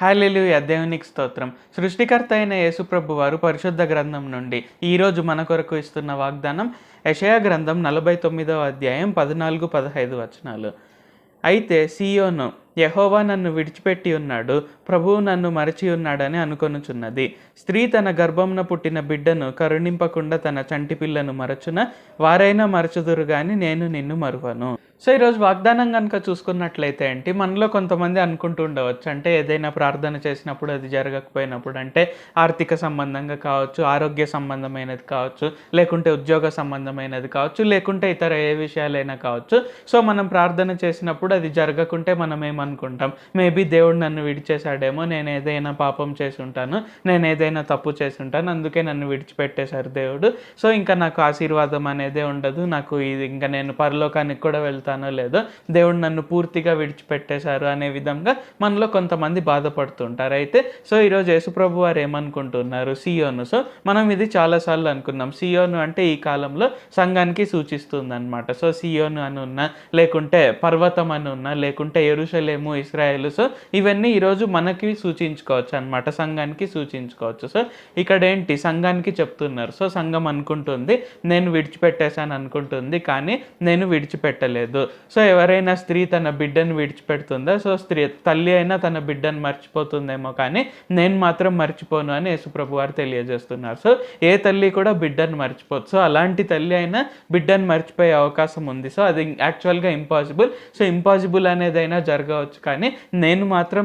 హాలెలు దేవునికి స్తోత్రం. సృష్టికర్త అయిన యేసుప్రభు వారు పరిశుద్ధ గ్రంథం నుండి ఈరోజు మన కొరకు ఇస్తున్న వాగ్దానం యషయా గ్రంథం నలభై తొమ్మిదవ అధ్యాయం పద్నాలుగు పదహైదు వచనాలు. అయితే సియోను యహోవా నన్ను విడిచిపెట్టి ఉన్నాడు ప్రభువు నన్ను మరచి ఉన్నాడని అనుకొనుచున్నది. స్త్రీ తన గర్భంన పుట్టిన బిడ్డను కరుణింపకుండా తన చంటి పిల్లను మరచున వారైనా మరచుదురు గాని నేను నిన్ను మరువను. సో ఈరోజు వాగ్దానం కనుక చూసుకున్నట్లయితే ఏంటి మనలో కొంతమంది అనుకుంటూ ఉండవచ్చు. అంటే ఏదైనా ప్రార్థన చేసినప్పుడు అది జరగకపోయినప్పుడు అంటే ఆర్థిక సంబంధంగా కావచ్చు ఆరోగ్య సంబంధమైనది కావచ్చు లేకుంటే ఉద్యోగ సంబంధమైనది కావచ్చు లేకుంటే ఇతర ఏ విషయాలైనా కావచ్చు. సో మనం ప్రార్థన చేసినప్పుడు అది జరగకుంటే మనం ఏమనుకుంటాం? మేబీ దేవుడు నన్ను విడిచేశాడేమో నేను ఏదైనా పాపం చేసి ఉంటాను నేను ఏదైనా తప్పు చేసి ఉంటాను అందుకే నన్ను విడిచిపెట్టేశారు దేవుడు. సో ఇంకా నాకు ఆశీర్వాదం అనేదే ఉండదు నాకు ఇది ఇంకా నేను పరలోకానికి కూడా వెళ్తాను. లేదో దేవుడు నన్ను పూర్తిగా విడిచిపెట్టేశారు అనే విధంగా మనలో కొంతమంది బాధపడుతుంటారు. అయితే సో ఈరోజు యేసుప్రభు వారు ఏమనుకుంటున్నారు? సియోను. సో మనం ఇది చాలాసార్లు అనుకున్నాం. సియోను అంటే ఈ కాలంలో సంఘానికి సూచిస్తుంది అనమాట సో సియోను అని ఉన్నా లేకుంటే పర్వతం అని ఉన్నా లేకుంటే ఎరుషలేము ఇస్రాయేల్ సో ఇవన్నీ ఈరోజు మనకి సూచించుకోవచ్చు అనమాట సంఘానికి సూచించుకోవచ్చు. సో ఇక్కడ ఏంటి సంఘానికి చెప్తున్నారు. సో సంఘం అనుకుంటుంది నేను విడిచిపెట్టేశాను అనుకుంటుంది కానీ నేను విడిచిపెట్టలేదు. సో ఎవరైనా స్త్రీ తన బిడ్డను విడిచిపెడుతుందా? సో స్త్రీ తల్లి అయినా తన బిడ్డను మర్చిపోతుందేమో కానీ నేను మాత్రం మర్చిపోను అని యేసుప్రభు వారు తెలియజేస్తున్నారు. సో ఏ తల్లి కూడా బిడ్డను మర్చిపోదు. సో అలాంటి తల్లి అయినా బిడ్డను మర్చిపోయే అవకాశం ఉంది. సో అది యాక్చువల్గా ఇంపాసిబుల్. సో ఇంపాసిబుల్ అనేదైనా జరగవచ్చు కానీ నేను మాత్రం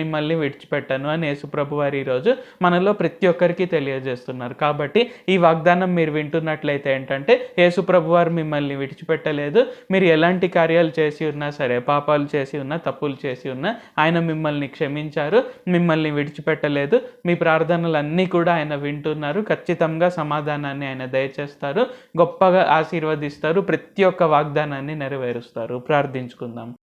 మిమ్మల్ని విడిచిపెట్టాను అని యేసుప్రభు వారు ఈరోజు మనలో ప్రతి ఒక్కరికి తెలియజేస్తున్నారు. కాబట్టి ఈ వాగ్దానం మీరు వింటున్నట్లయితే ఏంటంటే యేసుప్రభు వారు మిమ్మల్ని విడిచిపెట్టలేదు. మీరు ఎలాంటి కార్యాలు చేసి ఉన్నా సరే పాపాలు చేసి ఉన్నా తప్పులు చేసి ఉన్నా ఆయన మిమ్మల్ని క్షమించారు మిమ్మల్ని విడిచిపెట్టలేదు. మీ ప్రార్థనలన్నీ కూడా ఆయన వింటున్నారు. ఖచ్చితంగా సమాధానాన్ని ఆయన దయచేస్తారు. గొప్పగా ఆశీర్వదిస్తారు. ప్రతి ఒక్క వాగ్దానాన్ని నెరవేరుస్తారు. ప్రార్థించుకుందాం.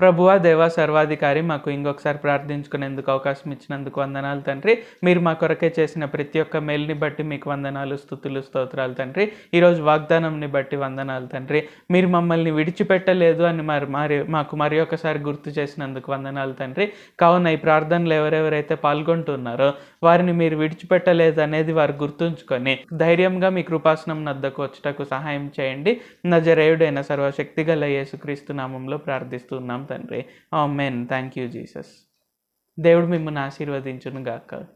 ప్రభువా దేవా సర్వాధికారి మాకు ఇంకొకసారి ప్రార్థించుకునేందుకు అవకాశం ఇచ్చినందుకు వందనాలు తండ్రి. మీరు మా కొరకే చేసిన ప్రతి ఒక్క మేల్ని బట్టి మీకు వందనాలు స్థుతులు స్తోత్రాలు తండ్రి. ఈరోజు వాగ్దానంని బట్టి వందనాలు తండ్రి. మీరు మమ్మల్ని విడిచిపెట్టలేదు అని మరి మరి మాకు మరి ఒకసారి గుర్తు చేసినందుకు వందనాలు తండ్రి. కావున ఈ ప్రార్థనలు ఎవరెవరైతే పాల్గొంటున్నారో వారిని మీరు విడిచిపెట్టలేదు అనేది వారు గుర్తుంచుకొని ధైర్యంగా మీ కృపాసనం నద్దకు వచ్చటకు సహాయం చేయండి. నజరేయుడైన సర్వశక్తి గల యేసుక్రీస్తు నామంలో ప్రార్థిస్తున్నాం. తండ్రి. ఆ మెన్ థ్యాంక్ యూ జీసస్. దేవుడు మిమ్మల్ని ఆశీర్వదించును గాక